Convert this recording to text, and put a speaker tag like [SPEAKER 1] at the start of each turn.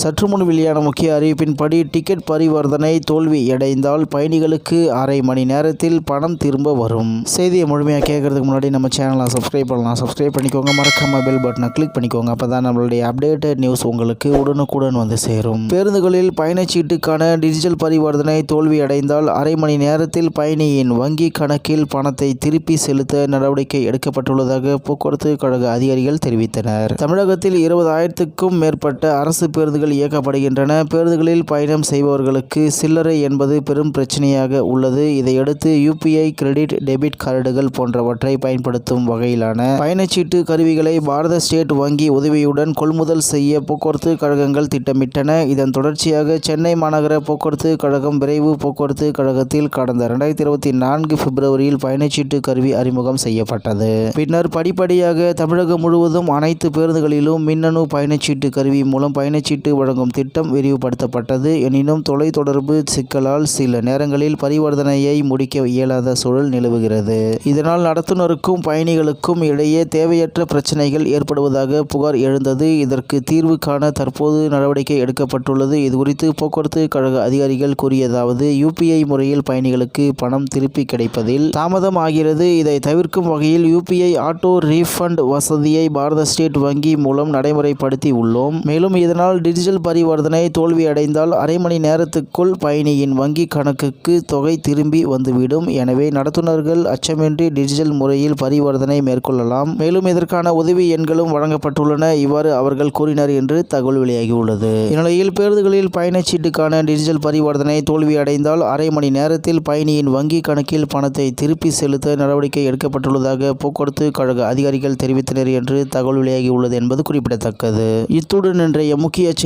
[SPEAKER 1] சற்று முன் வெளியான முக்கிய அறிவிப்பின்படி டிக்கெட் பரிவர்த்தனை தோல்வியடைந்தால் பயணிகளுக்கு அரை மணி நேரத்தில் பணம் திரும்ப வரும். செய்தியை முழுமையாக கேட்கறதுக்கு முன்னாடி நம்ம சேனலை சப்ஸ்கிரைப் பண்ணலாம். சப்ஸ்கிரைப் பண்ணிக்கோங்க. மறக்காம பெல் பட்டனை கிளிக் பண்ணிக்கோங்க. அப்போ தான் நம்மளுடைய அப்டேட்டட் நியூஸ் உங்களுக்கு உடனுக்குடன் வந்து சேரும். பேருந்துகளில் பயணச்சீட்டுக்கான டிஜிட்டல் பரிவர்த்தனை தோல்வியடைந்தால் அரை மணி நேரத்தில் பயணியின் வங்கி கணக்கில் பணத்தை திருப்பி செலுத்த நடவடிக்கை எடுக்கப்பட்டுள்ளதாக போக்குவரத்து கழக அதிகாரிகள் தெரிவித்தனர். தமிழகத்தில் இருபதாயிரத்துக்கும் மேற்பட்ட அரசு பேருந்துகள் இயக்கப்படுகின்றன. பேருந்துகளில் பயணம் செய்பவர்களுக்கு சில்லறை என்பது பெரும் பிரச்சனையாக உள்ளது. இதையடுத்து யூபிஐ கிரெடிட் டெபிட் கார்டுகள் போன்றவற்றை பயன்படுத்தும் வகையிலான பயணச்சீட்டு கருவிகளை பாரத ஸ்டேட் வங்கி உதவியுடன் கொள்முதல் செய்ய போக்குவரத்து கழகங்கள் திட்டமிட்டன. இதன் தொடர்ச்சியாக சென்னை மாநகர போக்குவரத்து கழகம் விரைவு போக்குவரத்து கழகத்தில் கடந்த இரண்டாயிரத்தி இருபத்தி நான்கு பிப்ரவரியில் பயணச்சீட்டு கருவி அறிமுகம் செய்யப்பட்டது. பின்னர் படிப்படியாக தமிழகம் முழுவதும் அனைத்து பேருந்துகளிலும் மின்னணு பயணச்சீட்டு கருவி மூலம் பயணச்சீட்டு வழங்கும் திட்டம் விரிவுபடுத்தப்பட்டது. எனினும் தொலைத்தொடர்பு சிக்கலால் சில நேரங்களில் பரிவர்த்தனையை முடிக்க இயலாத சூழல் நிலவுகிறது. இதனால் நடத்துனருக்கும் பயணிகளுக்கும் இடையே தேவையற்ற பிரச்சினைகள் ஏற்படுவதாக புகார் எழுந்தது. இதற்கு தீர்வு காண தற்போது நடவடிக்கை எடுக்கப்பட்டுள்ளது. இதுகுறித்து போக்குவரத்து கழக அதிகாரிகள் கூறியதாவது யூபிஐ முறையில் பயணிகளுக்கு பணம் திருப்பி கிடைப்பதில் தாமதம் ஆகிறது இதை தவிர்க்கும் வகையில் யூபிஐ ஆட்டோ ரீஃபண்ட் வசதியை பாரத ஸ்டேட் வங்கி மூலம் நடைமுறைப்படுத்தி உள்ளோம் மேலும் இதனால் டிஜிட்டல் பரிவர்த்தனை தோல்வியடைந்தால் அரை மணி நேரத்துக்குள் பயணியின் வங்கி கணக்குக்கு தொகை திரும்பி வந்துவிடும். எனவே நடத்துனர்கள் அச்சமின்றி டிஜிட்டல் முறையில் பரிவர்த்தனை மேற்கொள்ளலாம். மேலும் இதற்கான உதவி எண்களும் வழங்கப்பட்டுள்ளன. இவ்வாறு அவர்கள் கூறினர் என்று தகவல் வெளியாகியுள்ளது. இந்நிலையில் பேருந்துகளில் பயணச்சீட்டுக்கான டிஜிட்டல் பரிவர்த்தனை தோல்வியடைந்தால் அரை மணி நேரத்தில் பயணியின் வங்கி கணக்கில் பணத்தை திருப்பி செலுத்த நடவடிக்கை எடுக்கப்பட்டுள்ளதாக போக்குவரத்து கழக அதிகாரிகள் தெரிவித்தனர் என்று தகவல் வெளியாகியுள்ளது என்பது குறிப்பிடத்தக்கது. இத்துடன் இன்றைய முக்கிய